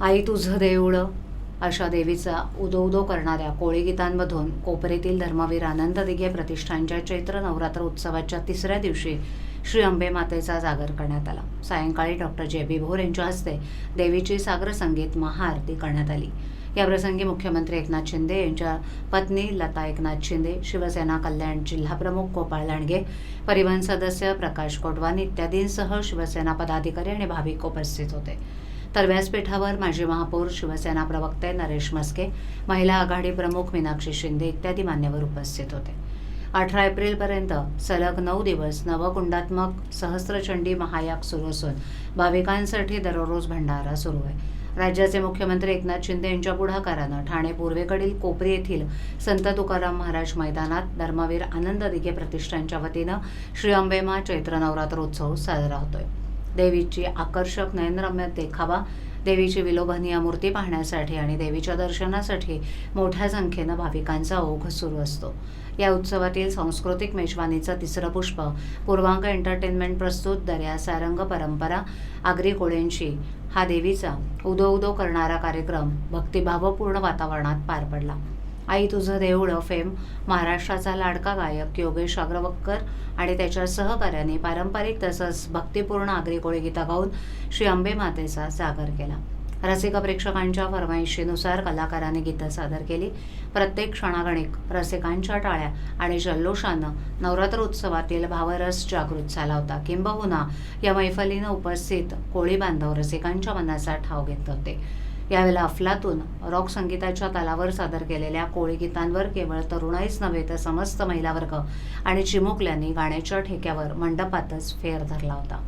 आई तुझं देऊळं अशा देवीचा उदो उदो करणाऱ्या कोळीगीतांमधून कोपरीतील धर्मवीर आनंद दिघे प्रतिष्ठानच्या चैत्र नवरात्र उत्सवाच्या तिसऱ्या दिवशी श्री अंबे मातेचा जागर करण्यात आला. सायंकाळी डॉक्टर जे. बी. भोर यांच्या हस्ते देवीची सागर संगीत महाआरती करण्यात आली. याप्रसंगी मुख्यमंत्री एकनाथ शिंदे यांच्या पत्नी लता एकनाथ शिंदे शिवसेना कल्याण जिल्हाप्रमुख गोपाळ लांडगे परिवहन सदस्य प्रकाश कोटवान इत्यादींसह शिवसेना पदाधिकारी आणि भाविक उपस्थित होते. तर व्यासपीठावर माजी महापौर शिवसेना प्रवक्ते नरेश मस्के महिला आघाडी प्रमुख मीनाक्षी शिंदे इत्यादी मान्यवर उपस्थित होते. अठरा एप्रिलपर्यंत सलग नऊ दिवस नवकुंडात्मक सहस्त्रचंडी महायाग सुरू असून भाविकांसाठी दररोज भंडारा सुरू आहे. राज्याचे मुख्यमंत्री एकनाथ शिंदे यांच्या पुढाकारानं ठाणे पूर्वेकडील कोपरी येथील संत तुकाराम महाराज मैदानात धर्मवीर आनंद दिघे प्रतिष्ठानच्या वतीनं श्री अंबेमा चैत्र नवरात्रोत्सव साजरा होतोय. देवीची आकर्षक नयनरम्य देखावा देवीची विलोभनीय मूर्ती पाहण्यासाठी आणि देवीच्या दर्शनासाठी मोठ्या संख्येनं भाविकांचा ओघ सुरू असतो. या उत्सवातील सांस्कृतिक मेजवानीचं तिसरं पुष्प पूर्वांक एंटरटेनमेंट प्रस्तुत दर्या सारंग परंपरा आगरी कोळ्यांशी हा देवीचा उदो उदो करणारा कार्यक्रम भक्तिभावपूर्ण वातावरणात पार पडला. आई तुझं देऊळं फेम महाराष्ट्राचा लाडका गायक योगेश अग्रवक्कर आणि त्याच्या सहकाऱ्यांनी पारंपरिक तसंच भक्तिपूर्ण आगरी कोळी गीता गाऊन श्री अंबे मातेचा सागर केला. रसिक प्रेक्षकांच्या फरमाईशीनुसार कलाकारांनी गीतं सादर केली. प्रत्येक क्षणागणिक रसिकांच्या टाळ्या आणि जल्लोषानं नवरात्र उत्सवातील भावरस जागृत झाला होता. किंबहुना या मैफलीनं उपस्थित कोळी बांधव रसिकांच्या मनाचा ठाव घेत होते. यावेळेला अफलातून रॉक संगीताच्या तालावर सादर केलेल्या कोळी गीतांवर केवळ तरुणाईच नव्हे तर समस्त महिला वर्ग आणि चिमुकल्यांनी गाण्याच्या ठेक्यावर मंडपातच फेर धरला होता.